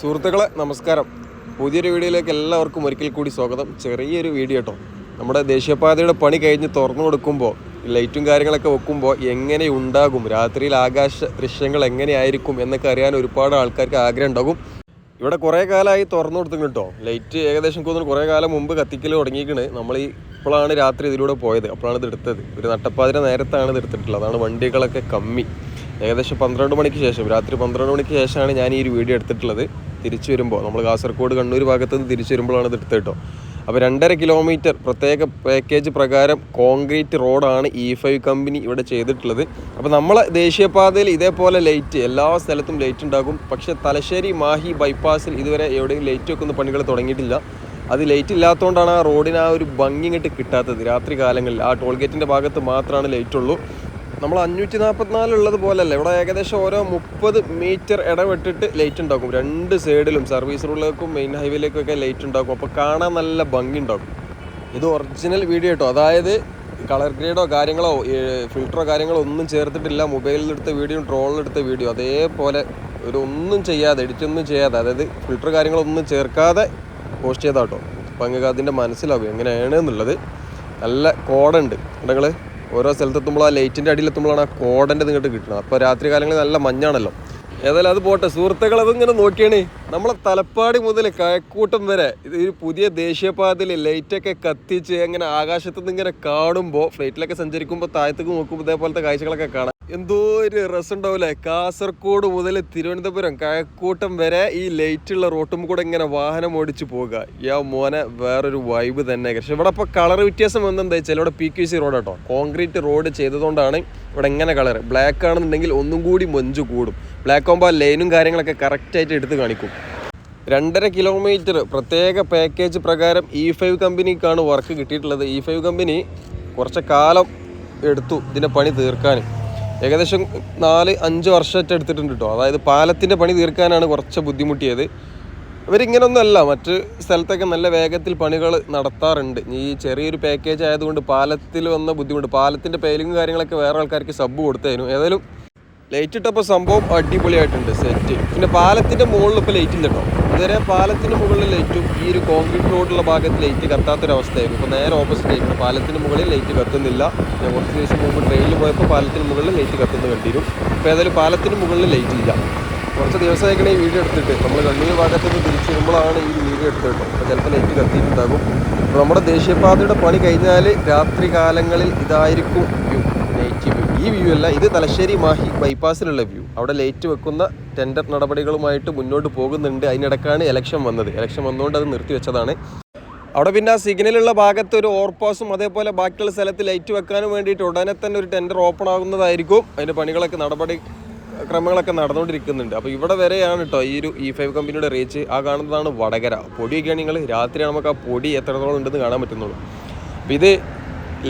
സുഹൃത്തുക്കളെ നമസ്കാരം. പുതിയൊരു വീഡിയോയിലേക്ക് എല്ലാവർക്കും ഒരിക്കൽ കൂടി സ്വാഗതം. ചെറിയൊരു വീഡിയോ കേട്ടോ നമ്മുടെ ദേശീയപാതയുടെ പണി കഴിഞ്ഞ് തുറന്നു കൊടുക്കുമ്പോൾ ലൈറ്റും കാര്യങ്ങളൊക്കെ വെക്കുമ്പോൾ എങ്ങനെ ഉണ്ടാകും? രാത്രിയിൽ ആകാശ ദൃശ്യങ്ങൾ എങ്ങനെയായിരിക്കും എന്നൊക്കെ അറിയാൻ ഒരുപാട് ആൾക്കാർക്ക് ആഗ്രഹം ഉണ്ടാകും. ഇവിടെ കുറേ കാലമായി തുറന്നു കൊടുത്തിട്ടുണ്ട് കേട്ടോ ലൈറ്റ് ഏകദേശം തോന്നുന്നു കുറേ കാലം മുമ്പ് കത്തിക്കൽ തുടങ്ങിയിരിക്കണ് നമ്മൾ ഈ ഇപ്പോഴാണ് രാത്രി ഇതിലൂടെ പോയത്. അപ്പോഴാണ് ഇത് എടുത്തത്. ഒരു നട്ടപ്പാതിര നേരത്താണ് ഇത് എടുത്തിട്ടുള്ളത്. അതാണ് വണ്ടികളൊക്കെ കമ്മി. ഏകദേശം പന്ത്രണ്ട് മണിക്ക് ശേഷം രാത്രി പന്ത്രണ്ട് മണിക്ക് ശേഷമാണ് ഞാൻ ഈ ഒരു വീഡിയോ എടുത്തിട്ടുള്ളത്. തിരിച്ചു വരുമ്പോൾ നമ്മൾ കാസർഗോഡ് കണ്ണൂർ ഭാഗത്ത് നിന്ന് തിരിച്ചു വരുമ്പോഴാണ് ഇത് എടുത്തത് കേട്ടോ. അപ്പോൾ രണ്ടര കിലോമീറ്റർ പ്രത്യേക പാക്കേജ് പ്രകാരം കോൺക്രീറ്റ് റോഡാണ് ഇ ഫൈവ് കമ്പനി ഇവിടെ ചെയ്തിട്ടുള്ളത്. അപ്പോൾ നമ്മളെ ദേശീയപാതയിൽ ഇതേപോലെ ലൈറ്റ് എല്ലാ സ്ഥലത്തും ലൈറ്റ് ഉണ്ടാകും. പക്ഷേ തലശ്ശേരി മാഹി ബൈപ്പാസിൽ ഇതുവരെ എവിടെയും ലൈറ്റ് വെക്കുന്ന പണികൾ തുടങ്ങിയിട്ടില്ല. അത് ലൈറ്റ് ഇല്ലാത്തതുകൊണ്ടാണ് ആ റോഡിന് ആ ഒരു ഭംഗി ഇങ്ങോട്ട് കിട്ടാത്തത്. രാത്രി കാലങ്ങളിൽ ആ ടോൾ ഗേറ്റിന്റെ ഭാഗത്ത് മാത്രമാണ് ലൈറ്റ് ഉള്ളൂ. നമ്മൾ അഞ്ഞൂറ്റി നാൽപ്പത്തിനാലുള്ളത് പോലല്ല? ഇവിടെ ഏകദേശം ഓരോ മുപ്പത് മീറ്റർ ഇടവിട്ടിട്ട് ലൈറ്റ് ഉണ്ടാക്കും. രണ്ട് സൈഡിലും സർവീസ് റോഡിലേക്കും മെയിൻ ഹൈവേയിലേക്കും ഒക്കെ ലൈറ്റ് ഉണ്ടാക്കും. അപ്പോൾ കാണാൻ നല്ല ഭംഗി ഉണ്ടാക്കും ഇത് ഒറിജിനൽ വീഡിയോ കേട്ടോ അതായത് കളർ ഗ്രേഡോ കാര്യങ്ങളോ ഫിൽറ്ററോ കാര്യങ്ങളോ ഒന്നും ചേർത്തിട്ടില്ല. മൊബൈലിൽ എടുത്ത വീഡിയോ ട്രോളിൽ എടുത്ത വീഡിയോ അതേപോലെ ഒരു ഒന്നും ചെയ്യാതെ എഡിറ്റൊന്നും ചെയ്യാതെ അതായത് ഫിൽറ്റർ കാര്യങ്ങളൊന്നും ചേർക്കാതെ പോസ്റ്റ് ചെയ്താട്ടോ അപ്പോൾ അങ്ങനെ അതിന്റെ മനസ്സിലാവും എങ്ങനെയാണ് എന്നുള്ളത്. നല്ല കോഡുണ്ട് നിങ്ങൾ ഓരോ സ്ഥലത്തെത്തുമ്പോൾ ആ ലൈറ്റിന്റെ അടിയിലെത്തുമ്പോഴാണ് ആ കോടന്റെ ഇങ്ങോട്ട് കിട്ടുന്നത്. അപ്പോൾ രാത്രി കാലങ്ങളിൽ നല്ല മഞ്ഞാണല്ലോ. ഏതായാലും അത് പോട്ടെ. സുഹൃത്തുക്കൾ അതിങ്ങനെ നോക്കിയാണ്. നമ്മളെ തലപ്പാടി മുതൽ കഴക്കൂട്ടം വരെ ഇത് ഒരു പുതിയ ദേശീയപാതയിൽ ലൈറ്റൊക്കെ കത്തിച്ച് അങ്ങനെ ആകാശത്തുനിന്ന് ഇങ്ങനെ കാണുമ്പോൾ ഫ്ലൈറ്റിലൊക്കെ സഞ്ചരിക്കുമ്പോൾ താഴത്തേക്ക് നോക്കുമ്പോൾ ഇതേപോലത്തെ കാഴ്ചകളൊക്കെ കാണാം. എന്തോ ഒരു രസം കാസർഗോഡ് മുതൽ തിരുവനന്തപുരം കഴക്കൂട്ടം വരെ ഈ ലൈറ്റുള്ള റോട്ടും കൂടെ ഇങ്ങനെ വാഹനം ഓടിച്ചു പോകുക യാ മോനെ വേറൊരു വൈബ് തന്നെ. പക്ഷെ ഇവിടെ ഇപ്പോൾ കളർ വ്യത്യാസം വന്നെന്താ വെച്ചാൽ ഇവിടെ പി ക്യു സി റോഡ് കേട്ടോ കോൺക്രീറ്റ് റോഡ് ചെയ്തതുകൊണ്ടാണ് ഇവിടെ എങ്ങനെ കളർ ബ്ലാക്ക് ആണെന്നുണ്ടെങ്കിൽ ഒന്നും കൂടി മൊഞ്ച് കൂടും. ബ്ലാക്ക് ആകുമ്പോൾ ലൈനും കാര്യങ്ങളൊക്കെ കറക്റ്റായിട്ട് എടുത്ത് കാണിക്കും. രണ്ടര കിലോമീറ്റർ പ്രത്യേക പാക്കേജ് പ്രകാരം ഇ ഫൈവ് കമ്പനിക്കാണ് വർക്ക് കിട്ടിയിട്ടുള്ളത്. ഇ ഫൈവ് കമ്പനി കുറച്ച് കാലം എടുത്തു ഇതിന്റെ പണി തീർക്കാൻ. ഏകദേശം നാല് അഞ്ച് വർഷമായിട്ട് എടുത്തിട്ടുണ്ട് കേട്ടോ അതായത് പാലത്തിന്റെ പണി തീർക്കാനാണ് കുറച്ച് ബുദ്ധിമുട്ടിയത്. ഇവരിങ്ങനൊന്നുമല്ല മറ്റ് സ്ഥലത്തൊക്കെ നല്ല വേഗത്തിൽ പണികൾ നടത്താറുണ്ട്. ഈ ചെറിയൊരു പാക്കേജ് ആയതുകൊണ്ട് പാലത്തിൽ വന്ന ബുദ്ധിമുട്ട് പാലത്തിന്റെ പേലിങ്ങും കാര്യങ്ങളൊക്കെ വേറെ ആൾക്കാർക്ക് സബ് കൊടുത്തേനു ഏതായാലും ലൈറ്റ് ഇട്ടപ്പോൾ സംഭവം അടിപൊളിയായിട്ടുണ്ട് സെറ്റ് പിന്നെ പാലത്തിന്റെ മുകളിൽ ഇപ്പോൾ ലൈറ്റ് ഇല്ല കേട്ടോ ഇതുവരെ പാലത്തിന്റെ മുകളിൽ ലൈറ്റും ഈ ഒരു കോൺക്രീറ്റ് റോഡുള്ള ഭാഗത്ത് ലൈറ്റ് കത്താത്തൊരവസ്ഥയായിരുന്നു ഇപ്പോൾ നേരെ ഓപ്പോസിറ്റ് ആയിരുന്നു. പാലത്തിന് മുകളിൽ ലൈറ്റ് കത്തുന്നില്ല. ഞാൻ കുറച്ച് ദിവസം മുമ്പ് ട്രെയിനിൽ പോയപ്പോൾ പാലത്തിന് മുകളിൽ ലൈറ്റ് കത്തുന്ന കണ്ടിരുന്നു. ഇപ്പോൾ ഏതായാലും പാലത്തിന് മുകളിൽ ലൈറ്റ് ഇല്ല. കുറച്ച് ദിവസമായിക്കണേ ഈ വീഡിയോ എടുത്തിട്ട്. നമ്മൾ കണ്ണൂർ ഭാഗത്ത് നിന്ന് തിരിച്ചു വരുമ്പോഴാണ് ഈ വീഡിയോ എടുത്തത് കേട്ടോ അപ്പോൾ ചിലപ്പോൾ ലൈറ്റ് കത്തിയിട്ടുണ്ടാകും. അപ്പോൾ നമ്മുടെ ദേശീയപാതയുടെ പണി കഴിഞ്ഞാൽ രാത്രി കാലങ്ങളിൽ ഇതായിരിക്കും നൈറ്റ് വ്യൂ ഈ വ്യൂ അല്ല ഇത് തലശ്ശേരി മാഹി ബൈപ്പാസിലുള്ള വ്യൂ അവിടെ ലൈറ്റ് വെക്കുന്ന ടെൻഡർ നടപടികളുമായിട്ട് മുന്നോട്ട് പോകുന്നുണ്ട്. അതിനിടക്കാണ് ഇലക്ഷൻ വന്നത്. ഇലക്ഷൻ വന്നുകൊണ്ട് അത് നിർത്തിവെച്ചതാണ് അവിടെ പിന്നെ ആ സിഗ്നലുള്ള ഭാഗത്ത് ഒരു ഓർപ്പാസും അതേപോലെ ബാക്കിയുള്ള സ്ഥലത്ത് ലൈറ്റ് വെക്കാനും വേണ്ടിയിട്ട് ഉടനെ തന്നെ ഒരു ടെൻഡർ ഓപ്പൺ ആകുന്നതായിരിക്കും. അതിന്റെ പണികളൊക്കെ നടപടി ക്രമങ്ങളൊക്കെ നടന്നുകൊണ്ടിരിക്കുന്നുണ്ട്. അപ്പോൾ ഇവിടെ വരെയാണ് കേട്ടോ ഈ ഒരു ഇ ഫൈവ് കമ്പനിയുടെ റീച്ച് ആ കാണുന്നതാണ് വടകര. പൊടിയൊക്കെയാണ് നിങ്ങൾ രാത്രിയാണ് നമുക്ക് ആ പൊടി എത്രത്തോളം ഉണ്ടെന്ന് കാണാൻ പറ്റുന്നുള്ളൂ. അപ്പോൾ ഇത്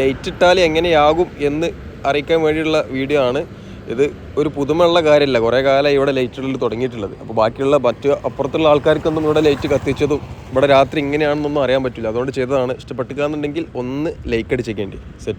ലൈറ്റ് ഇട്ടാൽ എങ്ങനെയാകും എന്ന് അറിയിക്കാൻ വേണ്ടിയുള്ള വീഡിയോ ആണ്. ഇത് ഒരു പുതുമയുള്ള കാര്യമല്ല. കുറേ കാലം ഇവിടെ ലൈറ്റുകളിൽ തുടങ്ങിയിട്ടുള്ളത്. അപ്പോൾ ബാക്കിയുള്ള മറ്റ് അപ്പുറത്തുള്ള ആൾക്കാർക്കൊന്നും ഇവിടെ ലൈറ്റ് കത്തിച്ചതും ഇവിടെ രാത്രി ഇങ്ങനെയാണെന്നൊന്നും അറിയാൻ പറ്റില്ല. അതുകൊണ്ട് ചെയ്തതാണ്. ഇഷ്ടപ്പെട്ടുക എന്നുണ്ടെങ്കിൽ ഒന്ന് ലൈക്ക് അടിച്ചേക്കേണ്ടി. സെറ്റ്